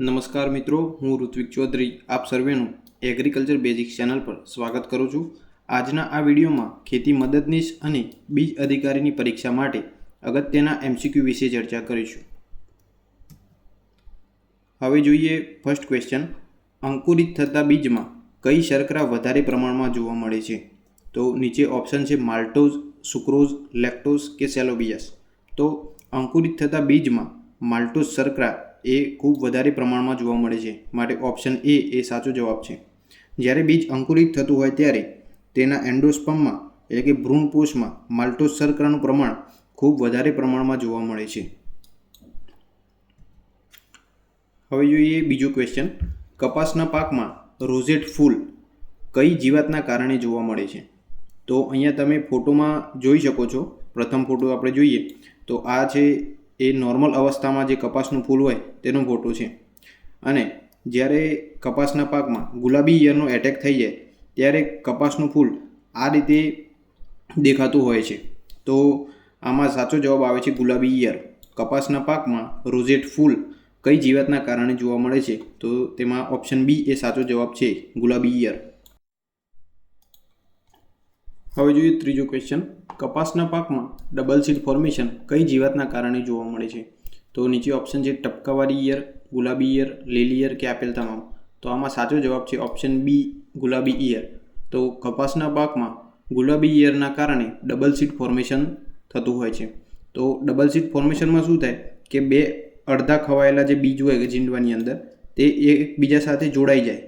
નમસ્કાર મિત્રો, હું ઋત્વિક ચૌધરી, આપ સર્વેનું એગ્રીકલ્ચર બેઝિક્સ ચેનલ પર સ્વાગત કરું છું. આજના આ વિડીયોમાં ખેતી મદદનીશ અને બીજ અધિકારીની પરીક્ષા માટે અગત્યના એમસીક્યુ વિશે ચર્ચા કરીશું. હવે જોઈએ ફર્સ્ટ ક્વેશ્ચન અંકુરિત થતા બીજમાં કઈ શર્કરા વધારે પ્રમાણમાં જોવા મળે છે? તો નીચે ઓપ્શન છે માલ્ટોઝ સુક્રોઝ લેક્ટોઝ કે સેલોબિયસ તો અંકુરિત થતા બીજમાં માલ્ટોઝ શર્કરા એ ખૂબ વધારે પ્રમાણમાં જોવા મળે છે. માટે ઓપ્શન એ એ સાચો જવાબ છે. જ્યારે બીજ અંકુરિત થતું હોય ત્યારે તેના એન્ડોસ્પમમાં એટલે કે ભ્રૂણપોષમાં માલ્ટોસ શર્કરાનું પ્રમાણ ખૂબ વધારે પ્રમાણમાં જોવા મળે છે. હવે જોઈએ બીજો ક્વેશ્ચન કપાસના પાકમાં રોઝેટ ફૂલ કઈ જીવાતના કારણે જોવા મળે છે? તો અહીંયા તમે ફોટોમાં જોઈ શકો છો. પ્રથમ ફોટો આપણે જોઈએ. તો આ છે એ નોર્મલ અવસ્થામાં જે કપાસનું ફૂલ હોય તેનો ફોટો છે. અને જ્યારે કપાસના પાકમાં ગુલાબી ઈયરનો એટેક થઈ જાય, ત્યારે કપાસનું ફૂલ આ રીતે દેખાતું હોય છે. તો આમાં સાચો જવાબ આવે છે ગુલાબી ઈયર કપાસના પાકમાં રોઝેટ ફૂલ કઈ જીવાતના કારણે જોવા મળે છે? તો તેમાં ઓપ્શન બી એ સાચો જવાબ છે ગુલાબી ઈયર હવે જોઈએ ત્રીજો ક્વેશ્ચન કપાસના પાકમાં ડબલ સીડ ફોર્મેશન કઈ જીવાતના કારણે જોવા મળે છે? તો નીચે ઓપ્શન છે ટપકાવાળી ઈયર, ગુલાબી ઈયર, લીલી ઈયર કે આપેલ તમામ. તો આમાં સાચો જવાબ છે ઓપ્શન બી ગુલાબી ઈયર. તો કપાસના પાકમાં ગુલાબી ઈયરના કારણે ડબલ સીડ ફોર્મેશન થતું હોય છે. તો ડબલ સીડ ફોર્મેશનમાં શું થાય કે બે અડધા ખવાયેલા જે બીજ હોય જીંડવાની અંદર, તે એકબીજા સાથે જોડાઈ જાય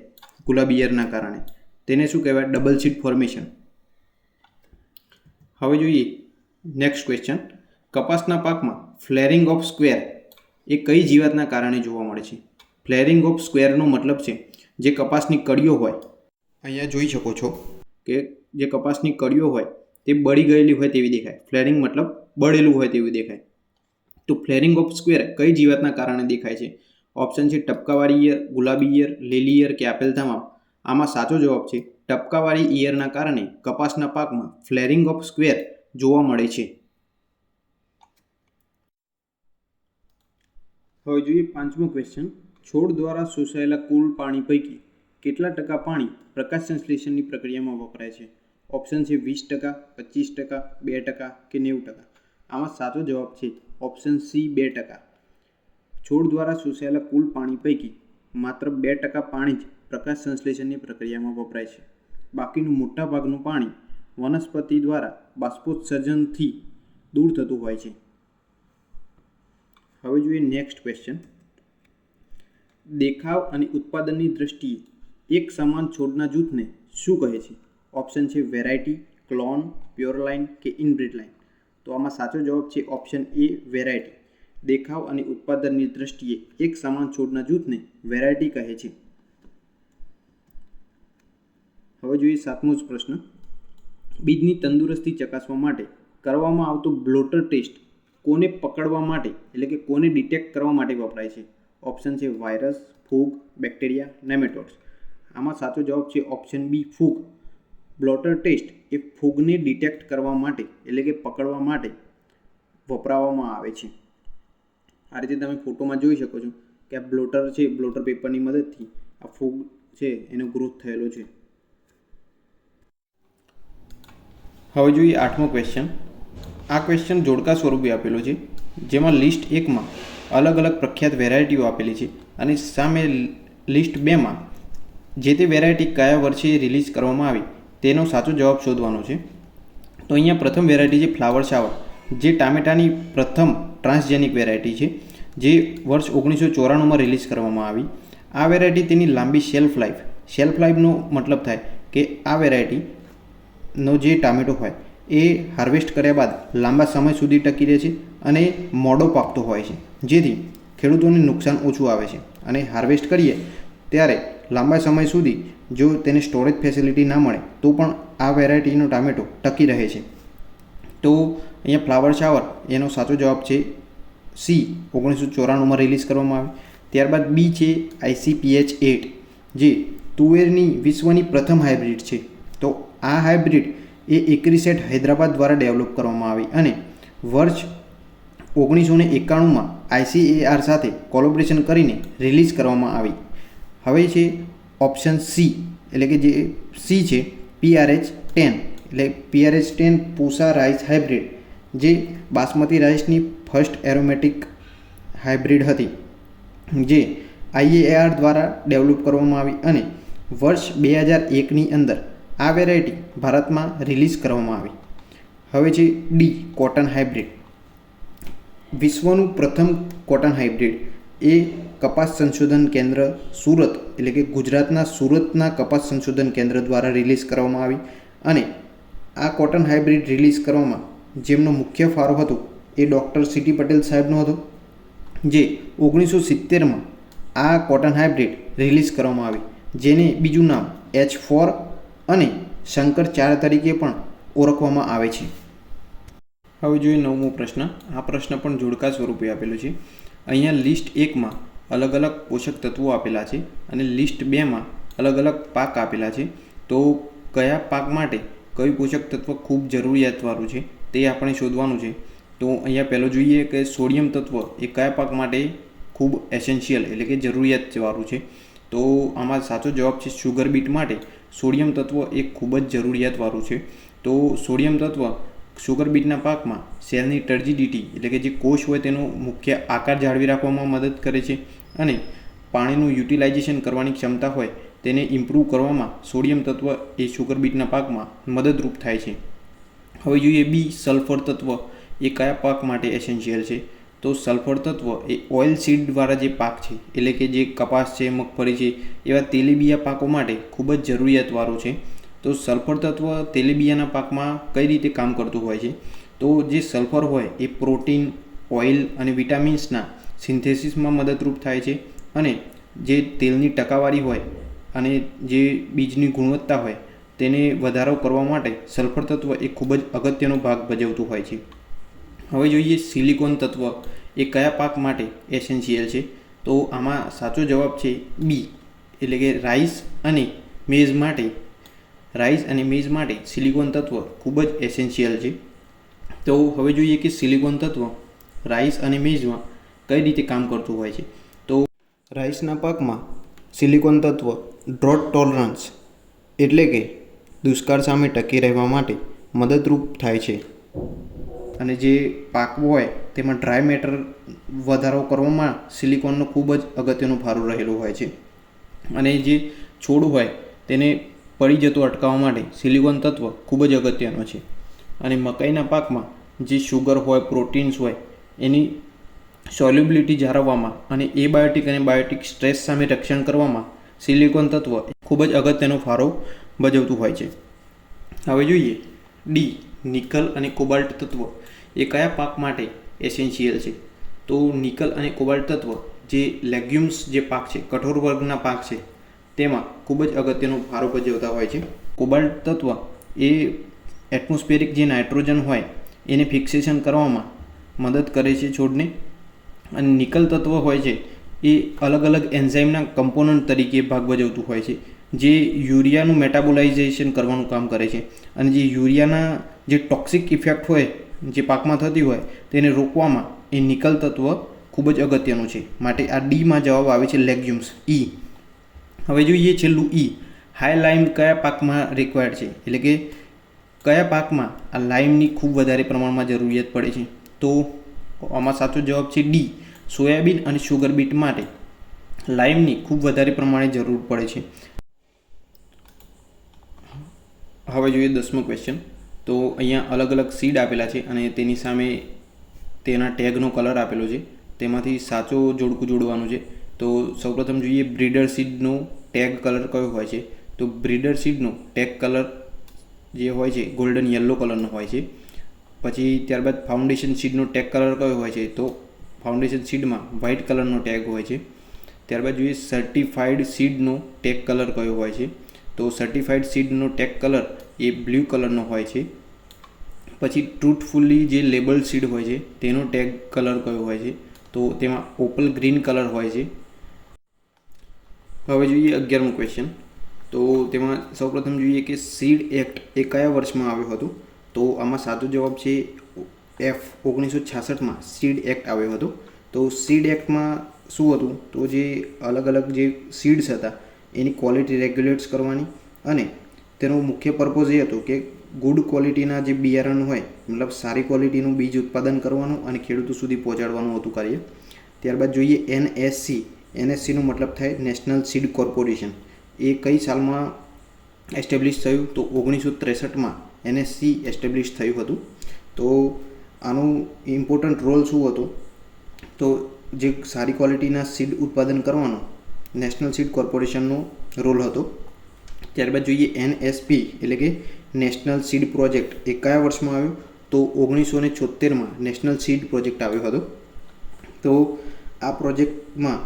ગુલાબી ઈયરના કારણે. તેને શું કહેવાય? ડબલ સીડ ફોર્મેશન હવે જોઈએ નેક્સ્ટ ક્વેશ્ચન કપાસના પાકમાં ફ્લેરિંગ ઓફ સ્ક્વેર એ કઈ જીવાતના કારણે જોવા મળે છે? ફ્લેરિંગ ઓફ સ્ક્વેરનો મતલબ છે જે કપાસની કડીઓ હોય, અહીંયા જોઈ શકો છો કે જે કપાસની કડીઓ હોય તે બળી ગયેલી હોય તેવી દેખાય. ફ્લેરિંગ મતલબ બળેલું હોય તેવું દેખાય. તો ફ્લેરિંગ ઓફ સ્ક્વેર કઈ જીવાતના કારણે દેખાય છે? ઓપ્શન છે ટપકાવાળી ઈયર ગુલાબી ઈયર લીલી ઈયર કે આપેલ તમામ આમાં સાચો જવાબ છે. ટપકાવાળી ઈયરના કારણે કપાસના પાકમાં ફ્લેરિંગ ઓફ સ્ક્વેર જોવા મળે છે. હવે જોઈએ પાંચમો ક્વેશ્ચન છોડ દ્વારા શોષાયેલા કુલ પાણી પૈકી કેટલા ટકા પાણી પ્રકાશ સંશ્લેષણની પ્રક્રિયામાં વપરાય છે? ઓપ્શન છે વીસ ટકા, પચીસ ટકા, બે ટકા કે નેવું ટકા? આમાં સાચો જવાબ છે ઓપ્શન સી બે ટકા. છોડ દ્વારા શોષાયેલા કુલ પાણી પૈકી માત્ર બે ટકા પાણી જ પ્રકાશ સંશ્લેષણની પ્રક્રિયામાં વપરાય છે. બાકીનું મોટાભાગનું પાણી વનસ્પતિ દ્વારા બાષ્પોત્સર્જનથી દૂર થતું હોય છે. હવે જોઈએ નેક્સ્ટ ક્વેશ્ચન દેખાવ અને ઉત્પાદનની દ્રષ્ટિએ એક સમાન છોડના જૂથને શું કહે છે? ઓપ્શન છે વેરાયટી ક્લોન પ્યોરલાઇન કે ઇનબ્રિડ લાઇન તો આમાં સાચો જવાબ છે ઓપ્શન એ વેરાયટી દેખાવ અને ઉત્પાદનની દ્રષ્ટિએ એક સમાન છોડના જૂથને વેરાયટી કહે છે. હવે જોઈએ સાતમો જ પ્રશ્ન. બીજની તંદુરસ્તી ચકાસવા માટે કરવામાં આવતો બ્લોટર ટેસ્ટ કોને પકડવા માટે, એટલે કે કોને ડિટેક્ટ કરવા માટે વપરાય છે? ઓપ્શન છે વાયરસ ફૂગ બેક્ટેરિયા નેમેટોડ્સ આમાં સાચો જવાબ છે ઓપ્શન બી ફૂગ. બ્લોટર ટેસ્ટ એ ફૂગને ડિટેક્ટ કરવા માટે, એટલે કે પકડવા માટે વપરાવામાં આવે છે. આ રીતે તમે ફોટોમાં જોઈ શકો છો કે આ બ્લોટર છે બ્લોટર પેપરની મદદથી આ ફૂગ છે, એનો ગ્રોથ થયેલો છે. હવે જોઈએ આઠમો ક્વેશ્ચન આ ક્વેશ્ચન જોડકા સ્વરૂપે આપેલો છે, જેમાં લિસ્ટ એકમાં અલગ અલગ પ્રખ્યાત વેરાયટીઓ આપેલી છે અને સામે લિસ્ટ બેમાં જે તે વેરાયટી કયા વર્ષે રિલીઝ કરવામાં આવી તેનો સાચો જવાબ શોધવાનો છે. તો અહીંયા પ્રથમ વેરાયટી છે ફ્લાવર શાવર, જે ટામેટાની પ્રથમ ટ્રાન્સજેનિક વેરાયટી છે, જે વર્ષ ઓગણીસો ચોરાણુંમાં રિલીઝ કરવામાં આવી. આ વેરાયટી તેની લાંબી શેલ્ફ લાઈફ શેલ્ફ લાઈફનો મતલબ થાય કે આ વેરાયટીનો જે ટામેટો હોય, એ હાર્વેસ્ટ કર્યા બાદ લાંબા સમય સુધી ટકી રહે છે અને મોડો પાકતો હોય છે. જેથી ખેડૂતોને નુકસાન ઓછું આવે છે. અને હાર્વેસ્ટ કરીએ ત્યારે લાંબા સમય સુધી જો તેને સ્ટોરેજ ફેસિલિટી ના મળે, તો પણ આ વેરાયટીનો ટામેટો ટકી રહે છે. તો અહીંયા ફ્લાવર શાવર, એનો સાચો જવાબ છે સી ઓગણીસો ચોરાણુંમાં રિલીઝ કરવામાં આવે ત્યારબાદ બી છે આઈસીપીએચ એટ જે તુવેરની વિશ્વની પ્રથમ હાઇબ્રિડ છે. આ હાઇબ્રિડ એ એકરીસેટ હૈદરાબાદ દ્વારા ડેવલપ કરવામાં આવી અને વર્ષ ઓગણીસો ને એકાણુંમાં આઈસીએઆર સાથે કોલોબરેશન કરીને રિલીઝ કરવામાં આવી. હવે છે ઓપ્શન સી, એટલે કે જે સી છે પીઆરએચ ટેન, એટલે PRH ten Pusa rice hybrid, જે બાસમતી રાઈસની ફર્સ્ટ એરોમેટિક હાઇબ્રિડ હતી, જે આઈએઆર દ્વારા ડેવલપ કરવામાં આવી અને વર્ષ બે હજાર એકની અંદર આ વેરાયટી ભારતમાં રિલીઝ કરવામાં આવી. હવે છે ડી કોટન હાઇબ્રિડ વિશ્વનું પ્રથમ કોટન હાઇબ્રિડ એ કપાસ સંશોધન કેન્દ્ર સુરત, એટલે કે ગુજરાતના સુરતના કપાસ સંશોધન કેન્દ્ર દ્વારા રિલીઝ કરવામાં આવી અને આ કોટન હાઇબ્રિડ રિલીઝ કરવામાં જેમનો મુખ્ય ફાળો હતો એ ડૉક્ટર સીટી પટેલ સાહેબનો હતો, જે ઓગણીસો સિત્તેરમાં આ કોટન હાઇબ્રિડ રિલીઝ કરવામાં આવી, જેને બીજું નામ એચ ફોર અને શંકર ચાર તરીકે પણ ઓળખવામાં આવે છે. હવે જોઈએ નવમો પ્રશ્ન. આ પ્રશ્ન પણ જોડકા સ્વરૂપે આપેલો છે. અહીંયા લિસ્ટ એકમાં અલગ અલગ પોષક તત્વો આપેલા છે અને લિસ્ટ બેમાં અલગ અલગ પાક આપેલા છે. તો કયા પાક માટે કયું પોષક તત્વ ખૂબ જરૂરિયાતવાળું છે તે આપણે શોધવાનું છે. તો અહીંયા પહેલો જોઈએ કે સોડિયમ તત્વ એ કયા પાક માટે ખૂબ એસેન્શિયલ એટલે કે જરૂરિયાતવાળું છે. તો આમાં સાચો જવાબ છે શુગર બીટ માટે. સોડિયમ તત્વ એ ખૂબ જ જરૂરિયાતવાળું છે. તો સોડિયમ તત્વ સુગર બીટના પાકમાં સેલની ટર્જિડિટી એટલે કે જે કોષ હોય તેનો મુખ્ય આકાર જાળવી રાખવામાં મદદ કરે છે અને પાણીનું યુટિલાઇઝેશન કરવાની ક્ષમતા હોય તેને ઇમ્પ્રૂવ કરવામાં સોડિયમ તત્વ એ સુગર બીટના પાકમાં મદદરૂપ થાય છે. હવે જોઈએ બી સલ્ફર તત્વ. એ કયા પાક માટે એસેન્શિયલ છે? તો સલ્ફર તત્વ એ ઓઇલ સીડવાળા જે પાક છે, એટલે કે જે કપાસ છે, મગફળી છે, એવા તેલીબિયા પાકો માટે ખૂબ જ જરૂરિયાતવાળું છે. તો સલ્ફર તત્વ તેલીબિયાના પાકમાં કઈ રીતે કામ કરતું હોય છે? તો જે સલ્ફર હોય એ પ્રોટીન, ઓઇલ અને વિટામિન્સના સિન્થેસિસમાં મદદરૂપ થાય છે અને જે તેલની ટકાવારી હોય અને જે બીજની ગુણવત્તા હોય તેને વધારો કરવા માટે સલ્ફર તત્વ એ ખૂબ જ અગત્યનો ભાગ ભજવતું હોય છે. હવે જોઈએ સિલિકોન તત્વ. એ કયા પાક માટે એસેન્શિયલ છે? તો આમાં સાચો જવાબ છે બી એટલે કે રાઈસ અને મેઝ માટે. રાઈસ અને મેઝ માટે સિલિકોન તત્વ ખૂબ જ એસેન્શિયલ છે. તો હવે જોઈએ કે સિલિકોન તત્વ રાઈસ અને મેઝમાં કઈ રીતે કામ કરતું હોય છે? તો રાઈસના પાકમાં સિલિકોન તત્વ ડ્રોટ ટોલરન્સ એટલે કે દુષ્કાળ સામે ટકી રહેવા માટે મદદરૂપ થાય છે. અને જે પાક હોય તેમાં ડ્રાય મેટર વધારો કરવામાં સિલિકોનનો ખૂબ જ અગત્યનો ભારું રહેલો હોય છે. અને જે છોડ હોય તેને પડી જતું અટકાવવા માટે સિલિકોન તત્વ ખૂબ જ અગત્યનો છે. અને મકાઈના પાકમાં જે શુગર હોય પ્રોટીન્સ હોય, એની સોલ્યુબિલિટી જાળવવામાં અને એ બાયોટિક અને બાયોટિક સ્ટ્રેસ સામે રક્ષણ કરવામાં સિલિકોન તત્વ ખૂબ જ અગત્યનો ફાળો ભજવતું હોય છે. હવે જોઈએ ડી નિકલ અને કોબાલ્ટ તત્વ. એ કયા પાક માટે એસેન્શિયલ છે? તો નિકલ અને કોબાલ્ટ તત્વ જે લેગ્યુમ્સ જે પાક છે, કઠોર વર્ગના પાક છે, તેમાં ખૂબ જ અગત્યનો ફાળો ભજવતા હોય છે. કોબાલ્ટ તત્વ એ એટમોસ્ફેરિક જે નાઇટ્રોજન હોય, એને ફિક્સેશન કરવામાં મદદ કરે છે છોડને. અને નિકલ તત્વ હોય છે, એ અલગ અલગ એન્ઝાઇમના કમ્પોનન્ટ તરીકે ભાગ ભજવતું હોય છે, જે યુરિયાનું મેટાબોલાઇઝેશન કરવાનું કામ કરે છે. અને જે યુરિયાના જે ટોક્સિક ઇફેક્ટ હોય જે પાકમાં થતી હોય તેને રોકવામાં એ નિકલ તત્વ ખૂબ જ અગત્યનું છે. માટે આ ડીમાં જવાબ આવે છે લેગ્યુમ્સ ઈ હવે જોઈએ છેલ્લું ઈ હાઈ લાઇમ કયા પાકમાં રિક્વાયર્ડ છે? એટલે કે કયા પાકમાં આ લાઇમની ખૂબ વધારે પ્રમાણમાં જરૂરિયાત પડે છે? તો આમાં સાચો જવાબ છે ડી સોયાબીન અને શુગર બીટ માટે લાઇમની ખૂબ વધારે પ્રમાણે જરૂર પડે છે. હવે જોઈએ દસમો ક્વેશ્ચન તો અહીંયા અલગ અલગ સીડ આપેલા છે અને તેની સામે તેના ટેગનો કલર આપેલો છે. તેમાંથી સાચો જોડકું જોડવાનું છે. તો સૌપ્રથમ જોઈએ બ્રીડર સીડનો ટેગ કલર કયો હોય છે. તો બ્રીડર સીડનો ટેગ કલર જે હોય છે ગોલ્ડન યલો કલરનો હોય છે. પછી ત્યારબાદ ફાઉન્ડેશન સીડનો ટેગ કલર કયો હોય છે, તો ફાઉન્ડેશન સીડમાં વ્હાઇટ કલરનો ટેગ હોય છે. ત્યારબાદ જોઈએ સર્ટિફાઈડ સીડનો ટેગ કલર કયો હોય છે. તો સર્ટિફાઈડ સીડનો ટેગ કલર એ બ્લુ કલરનો હોય છે. પછી ટ્રુથફુલ્લી જે લેબલ સીડ હોય છે, તેનો ટેગ કલર કયો હોય છે, તો તેમાં ઓપલ ગ્રીન કલર હોય છે. હવે જોઈએ અગિયારમું ક્વેશ્ચન તો તેમાં સૌપ્રથમ જોઈએ કે સીડ એક્ટ એ કયા વર્ષમાં આવ્યો હતો? તો આમાં સાચો જવાબ છે એફ ઓગણીસો છાસઠમાં સીડ એક્ટ આવ્યો હતો. તો સીડ એક્ટમાં શું હતું? તો જે અલગ અલગ જે સીડ્સ હતા, એની ક્વોલિટી રેગ્યુલેટ્સ કરવાની અને તેનો મુખ્ય પર્પઝ એ હતો કે ગુડ ક્વોલિટીના જે બિયારણ હોય, મતલબ સારી ક્વોલિટીનું બીજ ઉત્પાદન કરવાનું અને ખેડૂતો સુધી પહોંચાડવાનું હતું કાર્ય. ત્યારબાદ જોઈએ એનએસસી એનએસસીનો મતલબ થાય નેશનલ સીડ કોર્પોરેશન. એ કઈ સાલમાં એસ્ટેબ્લિશ થયું? તો ઓગણીસો ત્રેસઠમાં એનએસસી એસ્ટેબ્લિશ થયું હતું. તો આનું ઇમ્પોર્ટન્ટ રોલ શું હતો? તો જે સારી ક્વોલિટીના સીડ ઉત્પાદન કરવાનો, નેશનલ સીડ કોર્પોરેશનનો રોલ હતો. ત્યારબાદ જોઈએ એનએસપી, એટલે કે નેશનલ સીડ પ્રોજેક્ટ. એ કયા વર્ષમાં આવ્યો? તો ઓગણીસો ને છોતેરમાં નેશનલ સીડ પ્રોજેક્ટ આવ્યો હતો. તો આ પ્રોજેક્ટમાં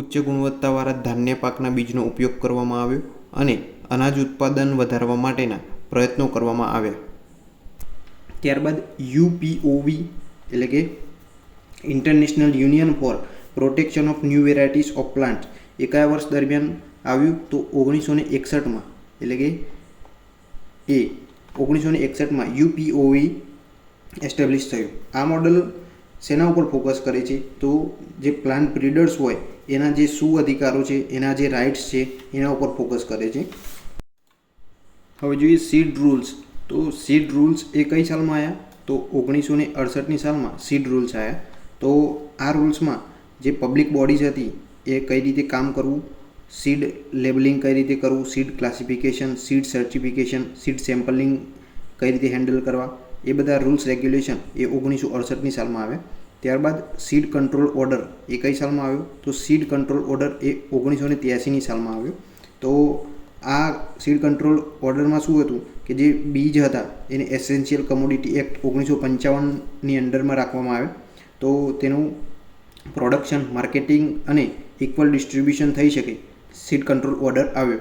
ઉચ્ચ ગુણવત્તાવાળા ધાન્ય પાકના બીજનો ઉપયોગ કરવામાં આવ્યો અને અનાજ ઉત્પાદન વધારવા માટેના પ્રયત્નો કરવામાં આવ્યા. ત્યારબાદ યુપીઓવી, એટલે કે International Union for Protection of New Varieties of Plant એ વર્ષ દરમિયાન આવ્યું તો ઓગણીસો ને એકસઠમાં, એટલે કે એ ઓગણીસો ને એકસઠમાં યુપીઓવી એસ્ટેબ્લિશ થયું. આ મોડલ શેના ઉપર ફોકસ કરે છે? તો જે પ્લાન્ટ બ્રીડર્સ હોય, એના જે શું અધિકારો છે, એના જે રાઇટ્સ છે, એના ઉપર ફોકસ કરે છે. હવે જોઈએ સીડ રૂલ્સ. તો સીડ રૂલ્સ એ કઈ સાલમાં આવ્યા તો ઓગણીસો ને અડસઠની સાલમાં સીડ રૂલ્સ આવ્યા તો આ રૂલ્સમાં જે પબ્લિક બોડીઝ હતી, એ કઈ રીતે કામ કરવું? સીડ લેબલિંગ કઈ રીતે કરવું, seed classification, seed certification, seed sampling કઈ રીતે હેન્ડલ કરવા, એ બધા રૂલ્સ રેગ્યુલેશન એ ઓગણીસો અડસઠની સાલમાં આવે. ત્યારબાદ સીડ કંટ્રોલ ઓર્ડર એ કઈ સાલમાં આવ્યો? તો સીડ કંટ્રોલ ઓર્ડર એ ઓગણીસો ને ત્યાસીની સાલમાં આવ્યો. તો આ સીડ કંટ્રોલ ઓર્ડરમાં શું હતું કે જે બીજ હતા એને એસેન્શિયલ કમોડિટી એક્ટ ઓગણીસો પંચાવનની અંડરમાં રાખવામાં આવે. તો તેનું પ્રોડક્શન, માર્કેટિંગ અને ઇક્વલ ડિસ્ટ્રીબ્યુશન થઈ શકે. સીડ કંટ્રોલ ઓર્ડર આવ્યો.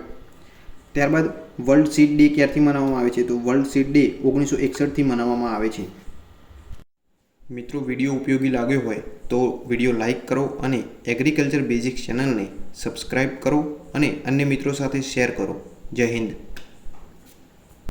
ત્યારબાદ વર્લ્ડ સીટ ડે ક્યારથી મનાવવામાં આવે છે? તો વર્લ્ડ સીટ ડે ઓગણીસો એકસઠથી મનાવવામાં આવે છે. મિત્રો વીડિયો ઉપયોગી લાગ્યો હોય તો વીડિયો લાઇક કરો અને એગ્રીકલ્ચર બેઝિક્સ ચેનલને સબસ્ક્રાઈબ કરો અને અન્ય મિત્રો સાથે શેર કરો. જય હિન્દ.